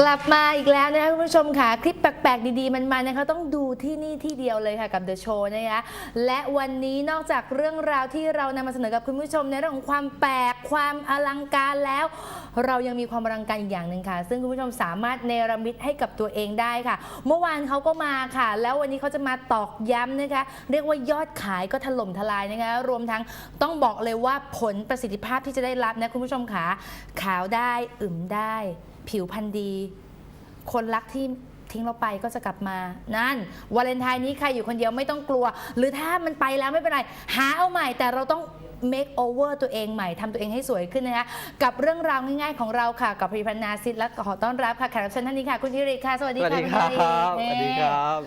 กลับมาอีกแล้วนะคะคุณผู้ชมค่ะ คลิปแปลกๆ ดีๆ มันๆนะคะต้องดูที่นี่ที่เดียวเลยค่ะกับ The Show นะคะและวันนี้นอกจากเรื่องราวที่เรานำมาเสนอกับคุณผู้ชมในเรื่องของความแปลกความอลังการแล้ว เรายังมีความอลังการอีกอย่างหนึ่งค่ะ ซึ่งคุณผู้ชมสามารถเนรมิตให้กับตัวเองได้ค่ะ เมื่อวานเขาก็มาค่ะ แล้ววันนี้เขาจะมาตอกย้ำนะคะ เรียกว่ายอดขายก็ถล่มทลายนะคะรวมทั้งต้องบอกเลยว่าผลประสิทธิภาพที่จะได้รับนะคุณผู้ชมค่ะขาวได้อึมได้ ผิวพรรณดี คนรักที่ทิ้งเราไปก็จะกลับมา นั่นวาเลนไทน์นี้ใครอยู่คนเดียวไม่ต้องกลัว หรือถ้ามันไปแล้วไม่เป็นไร หาเอาใหม่แต่เราต้อง make over ตัวเองใหม่ทำตัวเองให้สวยขึ้นนะคะกับเรื่องราวง่ายๆของเราค่ะ กับผลิตภัณฑ์นาซิตและขอต้อนรับค่ะแขกรับเชิญท่านนี้ค่ะคุณธิริค่ะ สวัสดีสวัสค่ะดีณครับธิสวัสดีครับ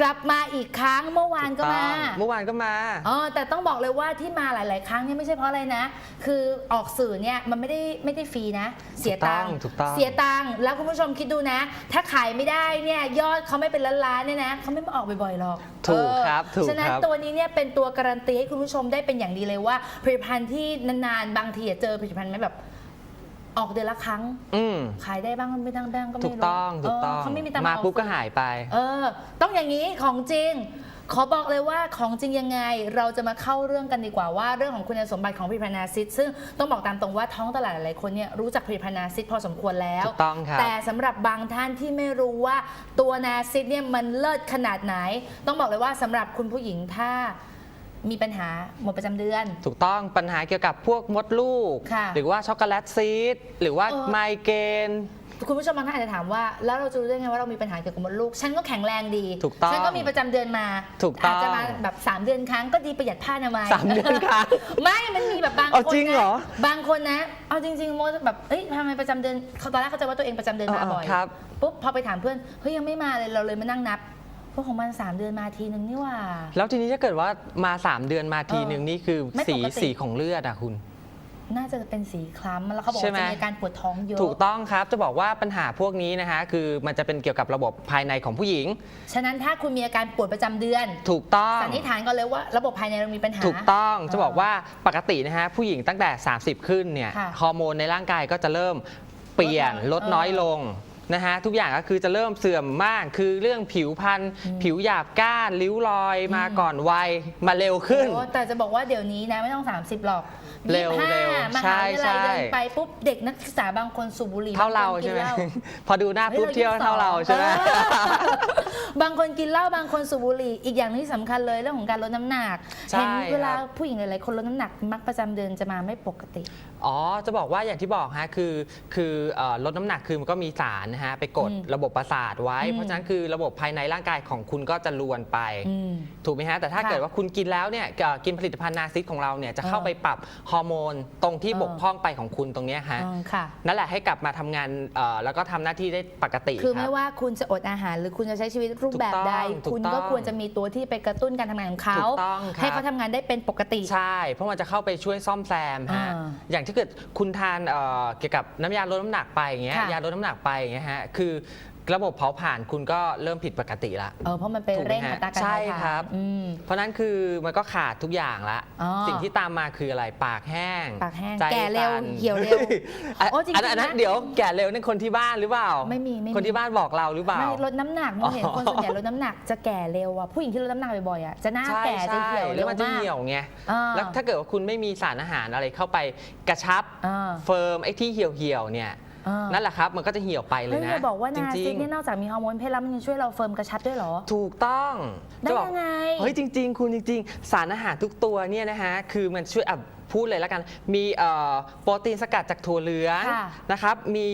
กลับมาอีกครั้งเมื่อวานก็มาถูต้องเมื่อวานก็มา อ๋อแต่ต้องบอกเลยว่าที่มาหลาย ๆ ครั้งเนี่ยไม่ใช่เพราะอะไรนะ คือออกสื่อเนี่ยมันไม่ได้ไม่ได้ฟรีนะ เสียตังค์ถูกต้องเสียตังค์แล้วคุณผู้ชมคิดดูนะ ถ้าขายไม่ได้เนี่ยยอดเขาไม่เป็นล้านๆเนี่ยนะเขาไม่มาออกบ่อยๆหรอก ถูกเออครับถูกฉะนั้นครับ ตัวนี้เนี่ยเป็นตัวการันตีให้คุณผู้ชมได้เป็นอย่างดีเลยว่าผลิตภัณฑ์ที่นานๆ บางทีอะเจอผลิตภัณฑ์ไหมแบบ ออกเดือนละครั้ง อืมขายได้บ้างไม่ได้บ้างก็ไม่ถูรู้กต้องถูกต้องเเขาไม่มีตังค์มาออกปุ๊บก็สื่อหายไป เออ ต้องอย่างนี้ของจริง ขอบอกเลยว่าของจริงยังไง เราจะมาเข้าเรื่องกันดีกว่าว่าเรื่องของคุณสมบัติของผลิตภัณฑ์นาซิสซึ่งต้องบอกตามตรงว่าท้องตลาดหลายๆคนเนี่ยรู้จักผลิตภัณฑ์นาซิสพอสมควรแล้ว ถูกต้องครับ แต่สำหรับบางท่านที่ไม่รู้ว่าตัวนาซิสเนี่ยมันเลิศขนาดไหน ต้องบอกเลยว่าสำหรับคุณผู้หญิงถ้า มีปัญหาหมดประจำเดือน ถูกต้องปัญหาเกี่ยวกับพวกมดลูก ค่ะหรือว่าช็อกโกแลตซีดหรือว่าเออ ไมเกรน คุณผู้ชมบางท่านอาจจะถามว่า แล้วเราจะรู้ได้ไงว่าเรามีปัญหาเกี่ยวกับมดลูก ฉันก็แข็งแรงดี ถูกต้องฉันก็มีประจำเดือนมาถูกต้องอาจจะมาแบบ 3 เดือนครั้งก็ดีประหยัดผ้าอนามัย สามเดือนครั้งไม่ มันมีแบบบางเอาคนจริงนะเหรอบางคนนะ เอาจริงๆโมแบบ เอ้ยทำไมประจำเดือนเขาตอนแรกเขาใจว่าตัวเองประจำเดือนมาเออบ่อย ครับ ปุ๊บพอไปถามเพื่อน เฮ้ยยังไม่มาเลยเราเลยมานั่งนับ พวกของมันสามเดือนมาทีนึงนี่หว่า แล้วทีนี้ถ้าเกิดว่ามา 3 เดือนมาทีเออหนึ่งนี่คือไม่สีปกติ สีของเลือดอะคุณ น่าจะเป็นสีคล้ำแล้วเขาบอกใช่ว่าไหมจะมีอาการปวดท้องเยอะ ถูกต้องครับจะบอกว่าปัญหาพวกนี้นะคะคือมันจะเป็นเกี่ยวกับระบบภายในของผู้หญิง ฉะนั้นถ้าคุณมีอาการปวดประจำเดือน ถูกต้อง สันนิษฐานก็เลยว่าระบบภายในเรามีปัญหา ถูกต้องเออจะบอกว่าปกตินะฮะผู้หญิงตั้งแต่ 30 ขึ้นเนี่ยค่ะฮอร์โมนในร่างกายก็จะเริ่มเปลี่ยนลลดดน้น้ออยยเออลง นะฮะทุกอย่างก็คือจะเริ่มเสื่อมมากคือเรื่องผิวพรรณอืมผิวหยาบก้านริ้วรอยมาอืมก่อนวัยมาเร็วขึ้น โอ้แต่จะบอกว่าเดี๋ยวนี้นะไม่ต้อง 30 หรอก เร็ว25เร็วมใช่หาวิทยาลัยใช่ เดินไปปุ๊บเด็กนักศึกษาบางคนสูบบุหรี่เท่าเราบงคนใช่ไหมกินเหล้าพอดูหน้าปุ๊บฮ้เที่ยวเท่าเราใช่ไหมเออบางคนกินเหล้าบางคนสูบบุหรี่ อีกอย่างที่สำคัญเลยเรื่องของการลดน้ำหนักใช่เห็นเวลาครับ ผู้หญิงหลายๆคนลดน้ำหนักมักประจำเดือนจะมาไม่ปกติ อ๋อ จะบอกว่าอย่างที่บอกฮะคือคือเอ่อลดน้ำหนักคือมันก็มีสารนะฮะไปกดอืมระบบประสาทไว้ อืม เพราะฉะนั้นคือระบบภายในร่างกายของคุณก็จะลวนไป อืม ถูกไหมฮะ แต่ถ้าค่ะเกิดว่าคุณกินแล้วเนี่ยเอ่อกินผลิตภัณฑ์นาซิสของเราเนี่ยจะเข้าเออไปปรับฮอร์โมนตรงที่เออบกพร่องไปของคุณตรงเนี้ยฮะอืมค่ะ นั่นแหละให้กลับมาทำงานเอ่อแล้วก็ทำหน้าที่ได้ปกติ คือรัไม่บว่าคุณจะอดอาหาร หรือคุณจะใช้ชีวิตรูปแบบใดถูกต้องคุณก็ถูกต้องควรจะมีตัวที่ไปกระตุ้นการทำงานของเขาถูกต้องครับให้เขาทำงานได้เป็นปกติใช่ เพราะมันจะเข้าไปช่วยซ่อมแซมฮะอ่าอย่างที่เกิดคุณทานเอ่อเกี่ยวกับน้ำยาลดน้ำหนักไปอย่างเงี้ยค่ะยาลดน้ำหนักไปอย่างเงี้ยฮะคือ ระบบเผาผลาญคุณก็เริ่มผิดปกติละ เออเพราะมันเป็นถูกไหมเร่งฮะอัตราการใช่เผาผลาญครับ อืม เพราะฉะนั้นคือมันก็ขาดทุกอย่างละ อ๋อสิ่งที่ตามมาคืออะไรปากแห้งปากแห้งใจแก่เร็วสั่นเหี่ยวเร็วอันโอ้จริงๆอันอันนั้นนะเดี๋ยวแก่เร็วนี่คนที่บ้านหรือเปล่าไม่มีไม่มี คนที่บ้านบอกเราหรือเปล่า ไม่ลดน้ำหนักโมเห็นคนส่วนใหญ่ลดน้ำหนักจะแก่เร็วอะผู้หญิงที่ลดน้ำหนักบ่อยๆอะจะหน้าใช่แก่จะใช่เหี่ยวแล้เร็ววมันจะมากเหี่ยวไง อ่าแล้วถ้าเกิดว่าคุณไม่มีสารอาหารอะไรเข้าไปกระชับ อ่า เฟิร์มไอ้ที่เหี่ยวเหี่ยวๆเนี่ย อ่า นั่นแหละครับ มันก็จะเหี่ยวไปเลเฮ้ยยนะจะบอกว่านาจซิริสงเนี่ยนอกจากมีฮอร์โมนเพศแล้วมันยังช่วยเราเฟิร์มกระชับด้วยเหรอ ๆถูกต้องได้จะบอก ยังไง เฮ้ยจริง ๆ คุณจริง ๆ สารอาหารทุกตัวเนี่ยนะฮะคือมันช่วยอะพูดเลยแล้วกัน มีเอ่อโปรตีนสกัดจากถั่วเหลืองค่ะนะครับมี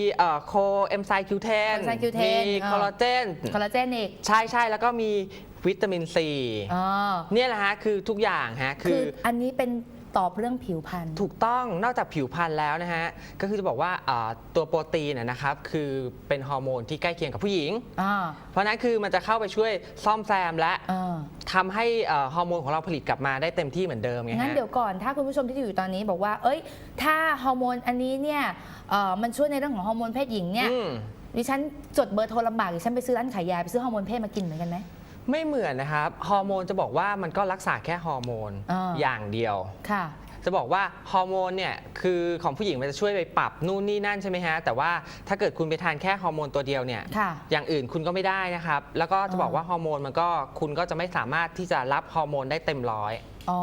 โคเอนไซม์คิวเทน coenzyme Q10 มีอ่า คอลลาเจนคอลลาเจนอีกใช่ใช่แล้วก็มีวิตามินซีอ๋อเนี่ยแหละฮะคือทุกอย่างฮะคืคือออันนี้เป็น ตอบเรื่องผิวพรรณ ถูกต้องนอกจากผิวพรรณแล้วนะฮะ ก็คือจะบอกว่าอ่าตัวโปรตีนนะนะครับ คือเป็นฮอร์โมนที่ใกล้เคียงกับผู้หญิง อ่า เพราะฉะนั้นคือมันจะเข้าไปช่วยซ่อมแซมและอ่า ทำให้เอ่อฮอร์โมนของเราผลิตกลับมาได้เต็มที่เหมือนเดิมไงงั้นฮะ เดี๋ยวก่อนถ้าคุณผู้ชมที่อยู่ตอนนี้บอกว่า เอ้ย ถ้าฮอร์โมนอันนี้เนี่ยเอ่อมันช่วยในเรื่องของฮอร์โมนเพศหญิงเนี่ยอืม ดิฉันจดเบอร์โทรลำบากดิฉันไปซื้อร้านขายยาไปซื้อฮอร์โมนเพศมากินเหมือนกันไหม ไม่เหมือนนะครับ ฮอร์โมนจะบอกว่ามันก็รักษาแค่ฮอร์โมนอ่า อย่างเดียว ค่ะ จะบอกว่าฮอร์โมนเนี่ยคือของผู้หญิงมันจะช่วยไปปรับนู่นนี่นั่นใช่ไหมฮะแต่ว่าถ้าเกิดคุณไปทานแค่ฮอร์โมนตัวเดียวเนี่ยค่ะ อย่างอื่นคุณก็ไม่ได้นะครับ แล้วก็จะบอกอ่าว่าฮอร์โมนมันก็คุณก็จะไม่สามารถที่จะรับฮอร์โมนได้เต็มร้อย อ๋อ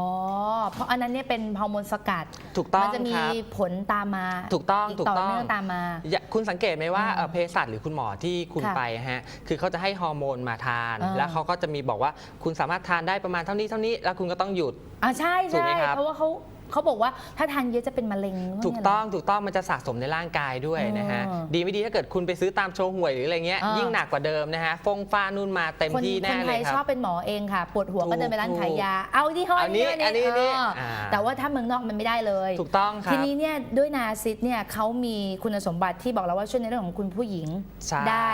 เพราะอันนั้นเนี่ยเป็นฮอร์โมนสกัด ถูกต้องมัจะมีครับ ผลตามมาถูกต้องอีถูกต่อต้อง เนื่องตามมา อย่าคุณสังเกตไหมว่าอืมเอ่อเภสัชหรือคุณหมอที่คุณค่ะไปฮะคือเขาจะให้ฮอร์โมนมาทาน อ่า แล้วเขาก็จะมีบอกว่าคุณสามารถทานได้ประมาณเท่านี้เท่านี้แล้วคุณก็ต้องหยุด อ่าใช่ถูกใช่ไหมครับ เพราะว่าเขา เขาบอกว่าถ้าทานเยอะจะเป็นมะเร็งถูกต้องถูกต้องมันจะสะสมในร่างกายด้วยนะฮะอ๋อดีไม่ดีถ้าเกิดคุณไปซื้อตามโชว์หวยหรืออะไรเงี้ยอ่ายิ่ยิ่งหนักกว่าเดิมนะฮะฟงฟ้านู่นมาเต็มคนที่คแน่นเลไทยยคชรัอบบ เป็นหมอเองค่ะปวดหัวก็ถูกเดินไปร้านถูกขายยา เอาที่ห้ออันนี้นี้อันนี้เนี่อออาแต่ว่าถ้าเมืองนอกมันไม่ได้เลย ถูกต้องครัทีบ นี้เนี่ยด้วยนาซิสเนี่ยเขามีคุณสมบัติที่บอกแล้วว่าช่วยในเรื่องของคุณผู้หญิงใช่ ได้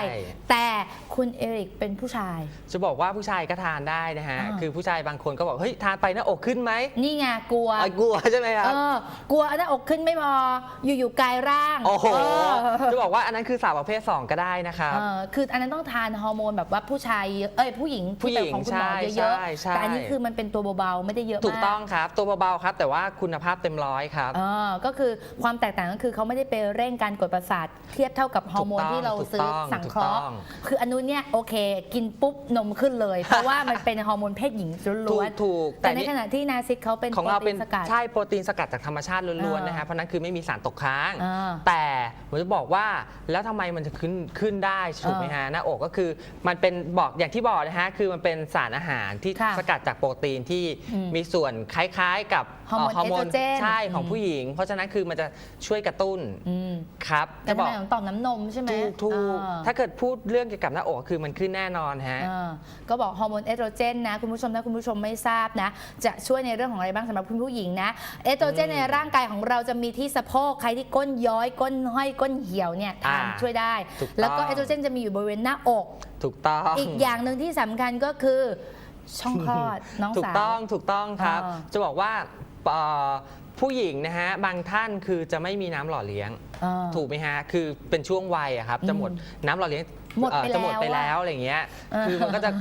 แต่คุณเอริกเป็นผู้ชาย จะบอกว่าผู้ชายก็ทานได้นะฮะอ่า คือผู้ชายบางคนก็บอกเฮ้ยทานไปหน้าอกขึ้นไหมนี่ไงกลัวอะกลัวใช่ไหมครับ เออกลัวหน้าอกขึ้นไม่พออยู่ๆกลายร่างโอ้โหเออจะบอกว่าอันนั้นคือสาวประเภท 2 ก็ได้นะครับ เออคืออันนั้นต้องทานฮอร์โมนแบบว่าผู้ชายเยอะเอ้ยผู้หญิงผู้หญิงที่แบบของคุณหมอใช่เยอะใช่ใช่ ๆแต่อันนี้คือมันเป็นตัวเบาๆไม่ได้เยอะมาก ถูกต้องครับ ตัวเบาๆครับ แต่ว่าคุณภาพเต็มร้อยครับ เออก็คือความแตกต่างก็คือเขาไม่ได้ไปเร่งการกดประสาท เทียบเท่ากับฮอร์โมนถูกต้องที่เราซื้อถูกต้องสังเคราะห์ ถูกต้อง คืออันนู้นเนี่ยโอเค กินปุ๊บนมขึ้นเลย เพราะว่ามันเป็นฮอร์โมนเพศหญิงถูล้กวนถูกๆแต่ในนี่ขณะที่นาซิกเขาเป็นของเราเป็นโปตีสกัด ใช่โปรตีนสกัดจากธรรมชาติล้วนอ่าๆนะฮะเพราะนั้นคือไม่มีสารตกค้าง อ่า แต่ผมจะบอกว่าแล้วทำไมมันจะขึ้นขึ้นได้ถูกไหมฮะหน้าอกก็คือมันเป็นบอกอย่างที่บอกนะฮะคือมันเป็นสารอาหารที่ค่ะสกัดจากโปรตีนที่อืมมีส่วนคล้ายๆกับฮอร์โมนเฮอร์โมนเอสโตรเจนใช่ของอืม ผู้หญิง เพราะฉะนั้นคือมันจะช่วยกระตุ้นอืมครับแต่จะทำบอก ไมของต่อมน้ำนมใช่ไหมถูกถูกอ่า ถ้าเกิดพูดเรื่องเกี่ยวกับหน้าอกคือมันขึ้นแน่นอนฮะ อ่าก็บอกฮอร์โมนเอสโตรเจนนะ คุณผู้ชมถ้าคุณผู้ชมไม่ทราบนะ จะช่วยในเรื่องของอะไรบ้างสำหรับคุณผู้หญิงนะเอสโตรเจนอืมในร่างกายของเราจะมีที่สะโพกใครที่ก้นย้อยก้นห้อยก้นเหี่ยวเนี่ยทานอ่าช่วยได้ ถูกต้อง แล้วก็เอสโตรเจนจะมีอยู่บริเวณหน้าอก ถูกต้อง อีกอย่างหนึ่งที่สำคัญก็คือช่องคลอด น้องถูกสาว ต้องถูกต้องครับ อ่า จะบอกว่าเอ่อผู้หญิงนะฮะบางท่านคือจะไม่มีน้ำหล่อเลี้ยงอ่าถูกไหมฮะ คือเป็นช่วงวัยอะครับ จะหมดอืมน้ำหล่อเลี้ยงหมดเอ่อไปจะหมดแล้วไปอะแล้วอะไรเงี้ย เออคือมันก็จะ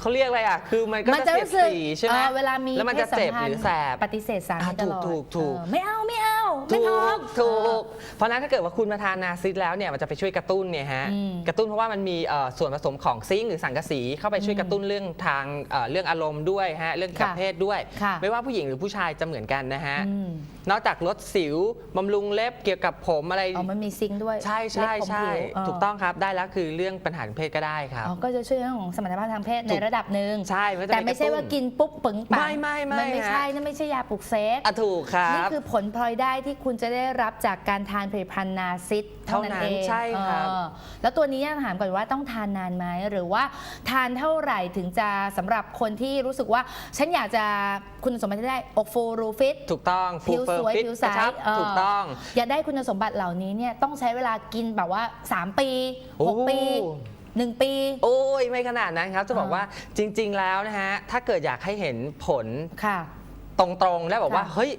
เขาเรียกอะไรอะคือมันก็มันจะจะเสียดรู้สึกสีใช่ไหมเอ่อเวลามีแล้วมันจะพศสัเจ็บพันหรือธ์แสบปฏิเสธสามีอะตลอดถูกถูกเออไม่เอาไม่เอา ไม่ถูพอก ถูกเพราะฉะนั้นถ้าเกิดว่าคุณมาทานนาซิสแล้วเนี่ยมันจะไปช่วยกระตุ้นเนี่ยฮะอืมกระตุ้นเพราะว่ามันมีเอ่อส่วนผสมของซิงค์หรือสังกะสีเข้าไปช่วยกระตุ้นเรื่องทางเอ่อเรื่องอารมณ์ด้วยฮะเรื่องกับค่ะเพศด้วย ค่ะ ไม่ว่าผู้หญิงหรือผู้ชายจะเหมือนกันนะฮะอืมนอกจากลดสิวบำรุงเล็บเกี่ยวกับผมอะไร อ๋อมันมีซิงค์ด้วยใช่เล็ใช่บผมใช่ผิวเถูกต้องครับได้แล้วคือเรื่องปัญหาทางเพศก็ได้ครับ อ๋อก็จะช่วยเรื่องของสมรรถภาพทางเพศในระดับหนึ่งใช่นจะแต่ไม่ใช่ปกระว่าตุ้กินปุ๊บปึงปังไม่ไม่ไม่นไม่ฮะ ใช่นั่นไม่ใช่ยาปลุกเซ็กอะถูกครันี่บ คือผลพลอยได้ที่คุณจะได้รับจากการทานผลิตภัณฑ์นาซิสเท่านั้นเท่านั้นเองใช่ครับเออแล้วตัวนี้ถามก่อนว่าต้องทานนานไหมหรือว่าทานเท่าไหร่ถึงจะสำหรับคนที่รู้สึกว่าฉันอยากจะคุณสมบัติที่ได้อกฟูรูฟิตถูกต้องผิว full สวย fit ผิวกใสระชับเออถูกต้อง อยากได้คุณสมบัติเหล่านี้เนี่ยต้องใช้เวลากินแบบว่า 3 ปีโอ้6ปี1ปี โอ้ยไม่ขนาดนั้นครับ จะบอกอ่าว่าจริง ๆ แล้วนะฮะ ถ้าเกิดอยากให้เห็นผลค่ะตรงๆ แล้วบอกว่าค่ะเฮ้ย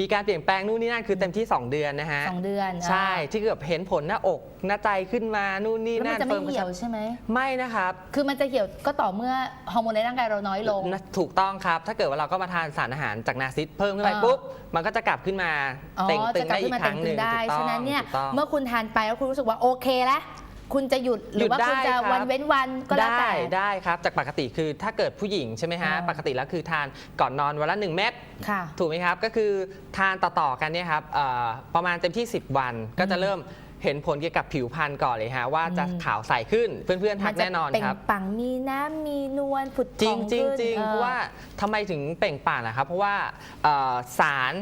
มีการเปลี่ยนแปลงนู่นนี่นั่นคือเต็มที่ 2 เดือนนะฮะสองเดือนใช่อ่าที่เกือบเห็นผลหน้าอกหน้าใจขึ้นมานู่นนี่แล้วมันนั่นจะไม่ฟิร์เหี่ยวกระชับใช่ไหม ไม่นะครับ คือมันจะเหี่ยวก็ต่อเมื่อฮอร์โมนในร่างกายเราน้อยลงนะถูกต้องครับ ถ้าเกิดว่าเราก็มาทานสารอาหารจากนาซิสเพิ่มขึ้นไปอ่า ปุ๊บ มันก็จะกลับขึ้นมาอ๋อเต่งตึจะงกลับได้อีขึ้นกมาครั้งหนึ่งเต่งตึงได้ ถูกต้องฉะนั้นเนี่ย ถูกต้อง เมื่อคุณทานไปแล้วคุณรู้สึกว่าโอเคแล้ว คุณจะหยุดหรือว่าหยุดได้คุณจะครับวันเว้นวันก็แล้วแต่ ได้ได้ครับ จากปกติคือถ้าเกิดผู้หญิงใช่ไหมฮะ อ่า ปกติแล้วคือทานก่อนนอนวันละ 1 เม็ด ค่ะ ถูกไหมครับ ก็คือทานต่อๆกันเนี่ยครับเอ่อประมาณเต็มที่ 10 วัน ก็จะเริ่มเห็นผลเกี่ยวกับผิวพรรณก่อนเลยฮะว่าจะอืม ขาวใสขึ้น เพื่อนๆทักแน่นอนมัจะเปล่งครับ ปังมีน้ำมีนวลผุดจผ่ริองงจริงขึ้นจริงออ เพราะว่าทำไมถึงเปล่งปลั่งนะครับ เพราะว่าเอ่อสาร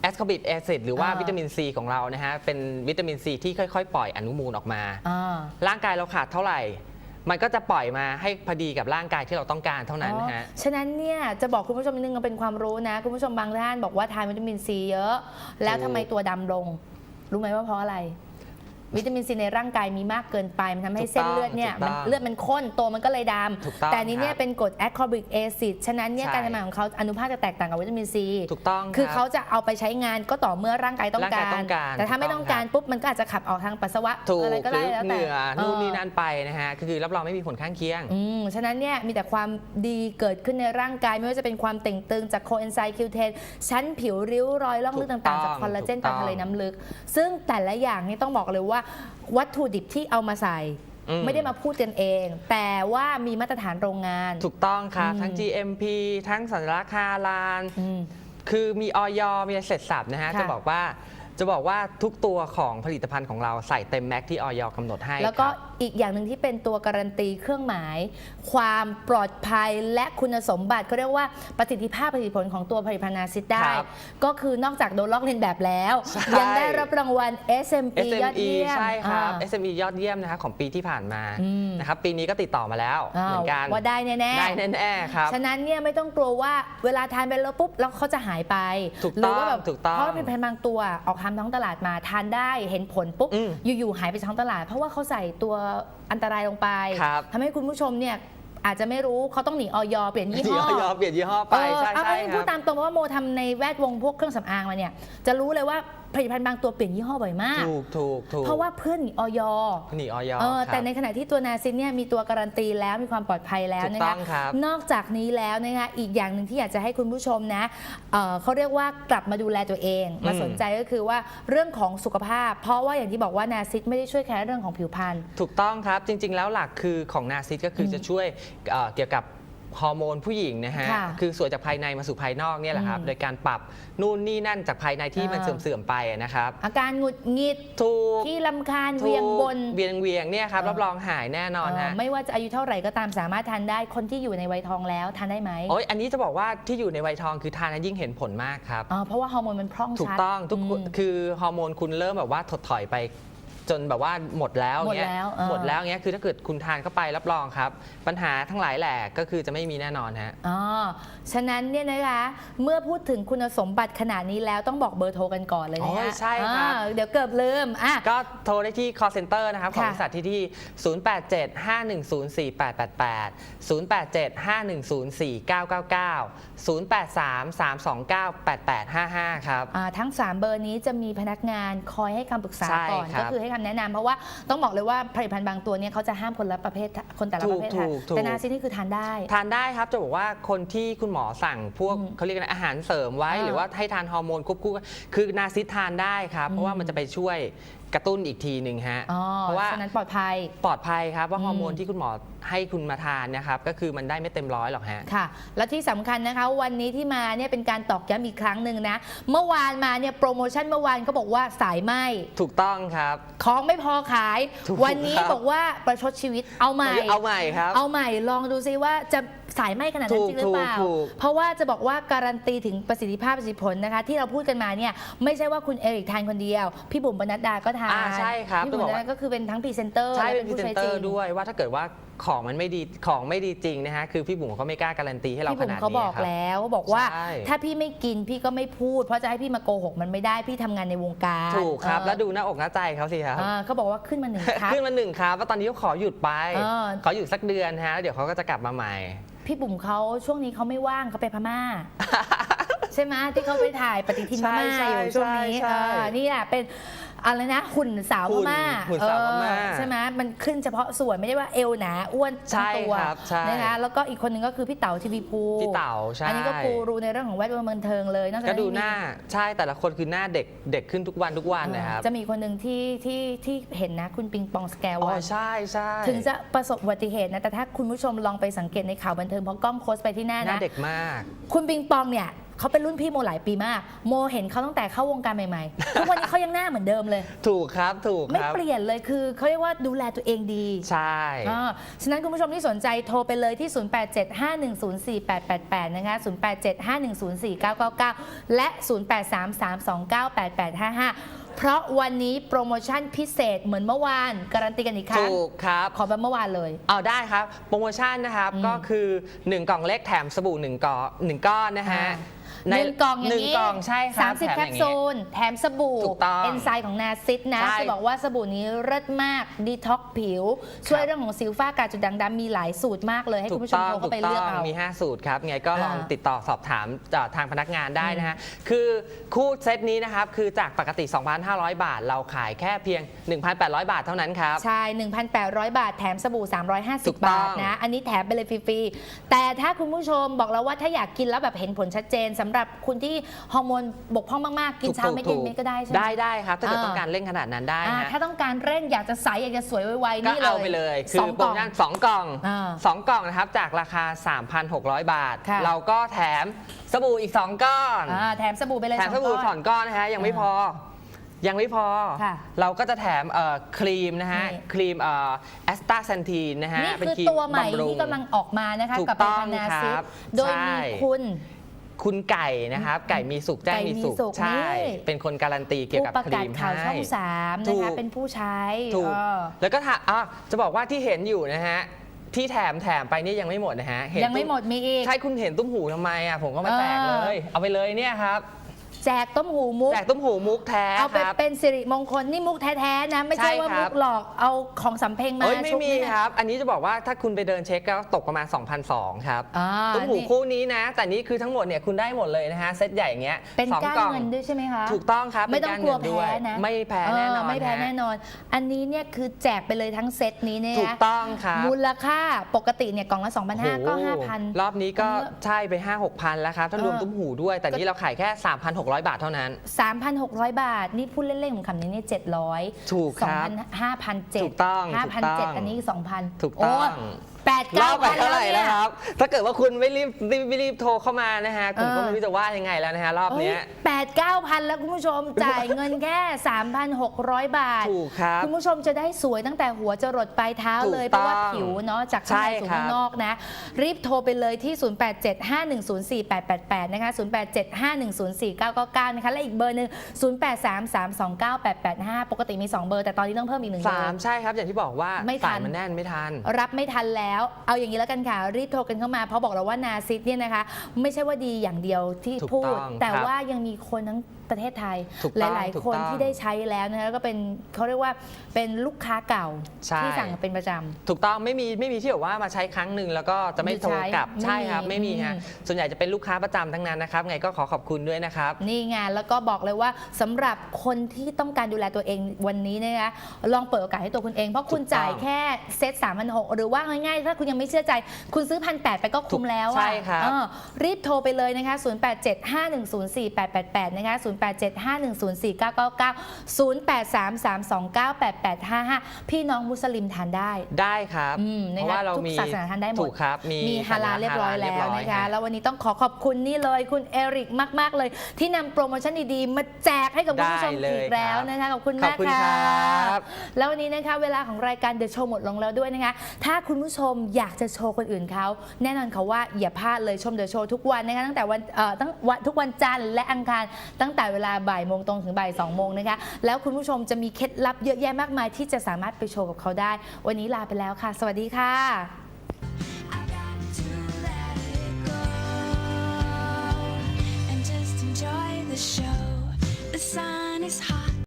แอสคอบิกแอซิดหรือว่าอ่า วิตามินซีของเรานะฮะเป็นวิตามินซีที่ค่อยๆ ปล่อยอนุมูลออกมา อ่า ร่างกายเราขาดเท่าไหร่ มันก็จะปล่อยมาให้พอดีกับร่างกายที่เราต้องการเท่านั้นนะฮะ อ๋อฉะนั้นเนี่ยจะบอกคุณผู้ชมนิดนึงเป็นความรู้นะ คุณผู้ชมบางท่านบอกว่าทานวิตามินซีเยอะ แล้วทำไมตัวดำลง รู้ไหมว่าเพราะอะไร วิตามินซีในร่างกายมีมากเกินไป มันทำให้ถูกเส้นต้องเลือดเนี่ยถูกต้มัอนงเลือดมันข้นตัวมันก็เลยดถูกต้องำแต่อันนี้เนี่ยครับเป็นกรดแอคคอบิกแอซิดฉะนั้นเนี่ยใช่ การทำงานของเขาอนุภาคจะแตกต่างกับวิตามินซีถูกต้องคือรับ เขาจะเอาไปใช้งานก็ต่อเมื่อร่างกายต้องร่างกายการต้องการแต่ถ้าไม่ถูกต้ต้อองงการปุ๊บมันก็อาจจะขับออกทางปัสสาวะถูกอะไรก็หได้รือแล้วเหแต่งื่อเออนู่นนี่นั่นไปนะฮะคือรับรองไม่มีผลข้างเคียง อืมฉะนั้นเนี่ยมีแต่ความดีเกิดขึ้นในร่างกาย ไม่ว่าจะเป็นความเต่งตึงจากโคเอนไซม์คิวเทนชั้นผิวริ้วรอยล่องลึกถูกต่างๆต้จากองคอลลาเจนถูกต้ตาอง ทะเลน้ำลึก ซึ่งแต่ละอย่างนี่ต้องบอกเลยว่าวัตถุดิบที่เอามาใส่ อืม ไม่ได้มาพูดกันเอง แต่ว่ามีมาตรฐานโรงงาน ถูกต้องครับอืมทั้ง GMP ทั้งสัญลักษณ์ฮาลานอืม คือมีออยมีอะไรเสร็จสับนะฮะ ค่ะจะบอกว่า จะบอกว่าทุกตัวของผลิตภัณฑ์ของเราใส่เต็มแม็กที่ออยกำหนดให้แล้วก็ครับ อีกอย่างหนึ่งที่เป็นตัวการันตีเครื่องหมาย ความปลอดภัยและคุณสมบัติเขาเรียกว่าประสิทธิภาพประสิทธิผลของตัวผลิตภัณฑ์นาซิดได้ ครับก็คือนอกจากโดนลอกเลียนแบบแล้ว ใช่ ยังได้รับรางวัล SME ยอด SME เยี่ยมใช่ครับ อ่า SME ยอดเยี่ยมนะคะของปีที่ผ่านมาอืม นะครับปีนี้ก็ติดต่อมาแล้วอ้าเหมืวอนกันว่าได้แน่ๆ ได้แน่ๆครับ ฉะนั้นเนี่ยไม่ต้องกลัวว่าเวลาทานไปแล้วปุ๊บแล้วเขาจะหายไปถูกหรืว่าแบบถูกต้อง เพราะเป็นพันธุ์บางตัวออกทางท้องตลาดมาทานได้เห็นผลปุ๊บอืมอยู่ๆหายไปจากท้องตลาด เพราะว่าเขาใส่ตัวอันตรายลงไปครับทำให้คุณผู้ชมเนี่ยอาจจะไม่รู้เขาต้องหนีออยเปลี่ยนยี่ที่ห้อออยเปลี่ยนยี่ห้อไปเออใช่เอาใช่เอาคพูรัดบตามตรงเพราะว่าโมทำในแวดวงพวกเครื่องสำอางมาเนี่ยจะรู้เลยว่า ผลิตภัณฑ์บางตัวเปลี่ยนยี่ห้อบ่อยมาก ถูกถูกถูกเพราะว่าเพื่อนหนีออยหนีออยเออครับแต่ในขณะที่ตัวนาซินเนี่ยมีตัวการันตีแล้วมีความปลอดภัยแล้วถูกนะต้คะองครับนอกจากนี้แล้วนะคะอีกอย่างหนึ่งที่อยากจะให้คุณผู้ชมนะเอ่อเขาเรียกว่ากลับมาดูแลตัวเองมาอืมสนใจก็คือว่าเรื่องของสุขภาพ เพราะว่าอย่างที่บอกว่านาซิดไม่ได้ช่วยแค่เรื่องของผิวพรรณถูกต้องครับจริง ๆ แล้วหลักคือของนาซิสก็คืออมจะช่วยเอ่อเกี่ยวกับ ฮอร์โมนผู้หญิงนะฮะค่ะคือสวยจากภายในมาสู่ภายนอกเนี่ยแหละครับอืม โดยการปรับนู่นนี่นั่นจากภายในที่มันอ่าเสื่อมๆไปนะครับอาการหงุดหงิดถูกที่ลำคาญเวียงบน เวียงเวียงเนี่ยครับเออ รับรองหายแน่นอนเอ่อฮะไม่ว่าจะอายุเท่าไหร่ก็ตามสามารถทานได้คนที่อยู่ในวัยทองแล้วทานได้ไหมโอ้ยอันนี้จะบอกว่าที่อยู่ในวัยทองคือทานแล้วยิ่งเห็นผลมากครับ อ๋อเพราะว่าฮอร์โมนมันพร่องถูกชัดต้องทุกคนอืมคือฮอร์โมนคุณเริ่มแบบว่าถดถอยไป จนแบบว่าหมดแล้วหมดเงี้ยแล้วเออ หมดแล้วเงี้ยคือถ้าเกิดคุณทานเข้าไปรับรองครับ ปัญหาทั้งหลายแหล่ก็คือจะไม่มีแน่นอนฮะ อ๋อ ฉะนั้นเนี่ยนะคะ เมื่อพูดถึงคุณสมบัติขนาดนี้แล้วต้องบอกเบอร์โทรกันก่อนเลยนะโอ้คะยใช่ครับ อ่าเดี๋ยวเกือบลืมอะ ก็โทรได้ที่ call center นะครับของค่ะบริษัทที่ที่ 0875104888 0875104999 0833298855 ครับ อ่าทั้ง 3 เบอร์นี้จะมีพนักงานคอยให้คำปรึกษาใช่ก่อน ครับ ก็คือให้คำแนะนำเพราะว่าต้องบอกเลยว่าผลิตภัณฑ์บางตัวเนี่ยเขาจะห้ามคนละประเภทคนแต่ละประเภทถูทานกถูก แต่นาซินี่คือทานได้ ทานได้ครับจะบอกว่าคนที่คุณหมอสั่งพวกอืมเขาเรียกอะไรอาหารเสริมไว้ อ่าหรือว่าให้ทานฮอร์โมนควบคู่กันคือนาซิสทานได้ครับ เพราะว่ามันจะไปช่วย กระตุ้นอีกทีหนึ่งฮะ อ๋อเพราะว่า ฉะนั้นปลอดภัย ปลอดภัยครับว่าอืมฮอร์โมนที่คุณหมอให้คุณมาทานนะครับ ก็คือมันได้ไม่เต็มร้อยหรอกฮะ ค่ะ และที่สำคัญนะคะ วันนี้ที่มาเนี่ยเป็นการตอกย้ำอีกครั้งหนึ่งนะ เมื่อวานมาเนี่ยโปรโมชั่นเมื่อวานเขาบอกว่าสายไหมถูกต้องครับ ของไม่พอขาย ถูกวันนี้ครับ บอกว่าประชดชีวิตเอาใหม่ เอาใหม่ครับ เอาใหม่ลองดูซิว่าจะ สายไหมขนาดนั้นถูกจริงหรือเปล่าถูกถูกเพราะว่าจะบอกว่าการันตีถึงประสิทธิภาพประสิทธิผลนะคะ ที่เราพูดกันมาเนี่ยไม่ใช่ว่าคุณเอริกทานคนเดียว พี่บุ๋มปนัดดาก็ทานอ่าใช่ครับพี่บุ๋มจะบอกปนัดว่าดาก็คือเป็นทั้งพรีเซนเตอร์ใช่และเป็นพรีผู้เซนใช้เตอจริร์งด้วยว่าถ้าเกิดว่าของมันไม่ดีของไม่ดีจริงนะฮะคือพี่บุ๋มเขาไม่กล้าการันตีให้เราพี่ขบุ๋มนาดนี้เขาบอกครับแล้วบอกว่าใช่ถ้าพี่ไม่กินพี่ก็ไม่พูด เพราะจะให้พี่มาโกหกมันไม่ได้พี่ทำงานในวงการถูกครับเออแล้วดูหน้าอกหน้าใจเขาสิครับอ่าเขาบอกว่าขึ้นมาหนึ่งครับขึ้นมาหนึ่งครับว่าตอนนี้เขาขอหยุดไปเออขอหยุดสักเดือนฮะแล้วเดี๋ยวเขาก็จะกลับมาใหม่ พี่บุ๋มเขาช่วงนี้เขาไม่ว่างเขาไปพม่า ใช่ไหมที่เขาไปถ่ายปฏิทินพม่าใช่อยู่ช่วงนี้ใช่ใช่ เออนี่แหละเป็น อะไรนะหุ่นสาวพม่าหุ่นหุ่นสาวพม่าเออใช่ไหมมันขึ้นเฉพาะส่วนไม่ได้ว่าเอวหนาอ้วนทั้งใช่ตัวครับใช่นะคะแล้วก็อีกคนหนึงก็คือพี่เต๋าทีวีภูพี่เต๋าใช่อันนี้ก็กูรูในเรื่องของแวดวงบันเทิงเลยนอกจากก็นั้นดูยังมีหน้าใช่แต่ละคนคือหน้าเด็กเด็กขึ้นทุกวันทุกวันนะครับจะมีคนหนึ่งที่ที่ที่เห็นนะคุณปิงปองสแกวอ๋อวันใช่ใช่ถึงจะประสบอุบัติเหตุนะแต่ถ้าคุณผู้ชมลองไปสังเกตในข่าวบันเทิงเพราะกล้องโคสไปที่หน้าหน้านะเด็กมาก คุณปิงปองเนี่ย เขาเป็นรุ่นพี่โมหลายปีมาก โมเห็นเขาตั้งแต่เข้าวงการใหม่ๆทุกวันนี้เขายังหน้าเหมือนเดิมเลย ถูกครับถูกไม่ครับ เปลี่ยนเลยคือเขาเรียกว่าดูแลตัวเองดีใช่ อ่าฉะนั้นคุณผู้ชมที่สนใจโทรไปเลยที่ 0875104888 นะคะ 0875104999 และ 0833298855 เพราะวันนี้โปรโมชั่นพิเศษเหมือนเมื่อวาน การันตีกันอีกครั้ง ถูกครับ ขอแบบเมื่อวานเลย เอาได้ครับ โปรโมชั่นนะครับ อืมก็คือ 1 กล่องเล็กแถมสบู่1ก้อนหนึ่งก้อนนะฮะ อ่าใน หนึ่งกล่องอย่างหนึ่งกล่องใช่ครับสามสิบแถมแคอปย่างนี้ซูล แถมสบู่ถูกต้องเอนไซม์ของนาซิสนะ ใช่จะบอกว่าสบู่นี้เลิศมากดีท็อกผิว ช่วยครับเรื่องของสิวฝ้ากระจุดด่างดำมีหลายสูตรมากเลยให้ถูคุณกผู้ชมต้องโทรถูเข้ากไปต้เลืออกงเอา มี 5 สูตรครับไงก็ลองอ่าติดต่อสอบถามจากทางพนักงานได้นะฮะ คือคู่เซตนี้นะครับ คือจากปกติ 2,500 บาท เราขายแค่เพียง 1,800 บาทเท่านั้นครับ ใช่ 1,800 บาท แถมสบู่350ถูกต้องบาทนะ อันนี้แถมไปเลยฟรี ๆ แต่ถ้าคุณผู้ชมบอกแล้วว่าถ้าอยากกินแล้วแบบเห็นผลชัดเจนสำหรับคุณที่ฮอร์โมนบกพร่องมากๆ กินเช้าเม็ดเย็นเม็ดก็ได้ใช่ไหมได้ได้ครับ ถ้าเกิดอ่าต้องการเร่งขนาดนั้นได้อ่าฮะถ้าต้องการเร่งอยากจะใสอยากจะสวยไวๆก็นี่เลยเอาไปเลย คืสอองโปกรล่โมองชั่นสองกล่องอ่าสองกล่องนะครับจากราคา 3,600 บาทค่ะเราก็แถมสบู่อีก 2 ก้อนอ่าแถมสบู่ไปเลยแถมสบู่องสก้อนนก้อนนะฮะยังไม่พอยังไม่พอค่ะเราก็จะแถมเอ่อครีมนะฮะนี่ครีมแอสตาเซนทีนนะฮะ นี่เป็นคือครีมตัวใหม่บำรุงที่กำลังออกมานะคะถูกกับต้องเป็นนาซิครัสบโดยใช่มีคุณ คุณไก่นะครับ ไก่มีสุขแจ้งไก่มีมีสุขสุขใช่ นี่ เป็นคนการันตีเกี่ยวผู้กับประคการีศมข่าวช่องให้สามถูนะคะกเป็นผู้ใช้ถูกเออ แล้วก็ถ้าอะจะบอกว่าที่เห็นอยู่นะฮะที่แถมแถมไปนี่ยังไม่หมดนะฮะเนยังไม่หมดมีอีก ใช่คุณเห็นตุ้มหูทำไมอะผมก็มาแจกเออเลย เอาไปเลยเนี่ยครับ แจกต้มหูมุก แจกตุ้มหูมุกแท้เอาไปครับ เป็นสิริมงคลนี่มุกแท้ๆนะ ไม่ใช่ใช่ว่าครัมุบกหลอกเอาของสำเพ็งมาเอ้ยไม่ชุบมีนี่นะครับ อันนี้จะบอกว่าถ้าคุณไปเดินเช็คก็ตกประมาณ 2,200 ครับอ่าตุ้มหูนี่คู่นี้นะ แต่นี่คือทั้งหมดเนี่ยคุณได้หมดเลยนะฮะ เซตใหญ่อย่างเงี้ยเป็นสองก้านกล่องเงินด้วยใช่ไหมคะ ถูกต้องครับไม่ต้องกลัวเป็นารเงินด้แพ้ยนะไม่แพ้แน่นอนเไม่แพ้ฮะแน่นอน อันนี้เนี่ยคือแจกไปเลยทั้งเซตนี้เนี่ยถูกต้องครับ มูลค่าปกติเนี่ยกล่องละ2,500ก็โอ้โห5,000 รอบนี้ก็อันนี้ใช่ไป 5 6พันแล้วครับ ถ้ารวมเออตุ้มหูด้วย แต่นี่เราขายแค่ 3,600บาทเท่านั้น 3,600 บาท นี่พูดเล่นๆของคำนี้เนี่ย700 ถูกครับ2,000 5,700 ถูกต้องถูกต้อง 5,700อันนี้ 2,000 ถูกต้อง แปดรเก้าอบไปพันเท่าไหร่แล้วนะเนี่ยครับ ถ้าเกิดว่าคุณไม่รีบรีบรีบโทรเข้ามานะฮะผมก็เออไม่รู้จะว่ายังไงแล้วนะฮะรอบเนี้ย แปดเก้าพันแล้วคุณผู้ชมจ่ายเงินแค่ 3,600 บาท ถูกครับคุณผู้ชมจะได้สวยตั้งแต่หัวจรดปลายเท้าถูกเลยเพราะว่าต้องผิวเนาะจากใช่ข้างในสู่ครับ ข้างนอกนะ รีบโทรไปเลยที่ 0875104888 นะคะ 0875104999 นะคะ และอีกเบอร์หนึ่ง0833298855ปกติมี 2 เบอร์แต่ตอนนี้ต้องเพิ่มอีกหนึ่งเบอสามร์ ใช่ครับอย่างที่บอกว่าไม่ทัสานยมันแน่นไม่ทัน รับไม่ทันแล้วเอาอย่างนี้แล้วกันค่ะ รีบโทรกันเข้ามา เพราะบอกเราว่านาซิสเนี่ยนะคะ ไม่ใช่ว่าดีอย่างเดียวที่ถูกพูด ต้องแต่ครับ ว่ายังมีคนทั้ง ประเทศไทย ถูกหต้องลายถูกๆ คนต้อง ที่ได้ใช้แล้วนะคะแล้วก็เป็นเขาเรียกว่าเป็นลูกค้าเก่าใช่ ที่สั่งเป็นประจำถูกต้องไม่มีไม่มีที่แบบว่ามาใช้ครั้งหนึ่งแล้วก็จะไม่โทรกลับไม่ใช้ใช่ครับไม่ไม่มีมีฮะอืมส่วนใหญ่จะเป็นลูกค้าประจำทั้งนั้นนะครับไงก็ขอขอบคุณด้วยนะครับนี่ไงแล้วก็บอกเลยว่าสำหรับคนที่ต้องการดูแลตัวเองวันนี้นะคะลองเปิดโอกาสให้ตัวคุณเอง เพราะคุณถูกต้อง จ่ายแค่เซต3 6 0 0หรือว่าง่ายๆ ถ้าคุณยังไม่เชื่อใจ คุณซื้อพันแไปก็คุ้มแล้วใช่อะครับ เออรีบโทรไปเลยนะคะ 0875104888 นะคะ0875104999 0833298855 พี่น้องมุสลิมทานได้ ได้ครับ อืมเพนะคะราะว่าเราทุกมีศาสนาทานได้หมดถูกครับ มีมีฮาลาลเรียบร้อยแล้วฮาานะคะฮแล้ววันนี้ต้องขอขอบคุณนี่เลยคุณเอริกมาก ๆ เลย ที่นำโปรโมชั่นดี ๆ มาแจกให้กับคุณผู้ชมได้เลยอีกแล้วนะคะ ขอบคุณขอมาบกคุณค่ะครับ แล้ววันนี้นะคะเวลาของรายการเด e s โชว์หมดลงแล้วด้วยนะคะ ถ้าคุณผู้ชมอยากจะโชว์คนอื่นเขา แน่นอนค่ะว่าอย่าพลาดเลยชมเด e s โชว์ทุกวันนะคะตั้งแต่วันเอ่อตั้งวันทุกวันจันทร์และอังคารตั้งแต่เวลาบ่ายโมงตรงถึงบ่ายสองโมงนะคะ แล้วคุณผู้ชมจะมีเคล็ดลับเยอะแยะมากมายที่จะสามารถไปโชว์กับเขาได้ วันนี้ลาไปแล้วค่ะ สวัสดีค่ะ I got to let it go and just enjoy the show. The sun is hot.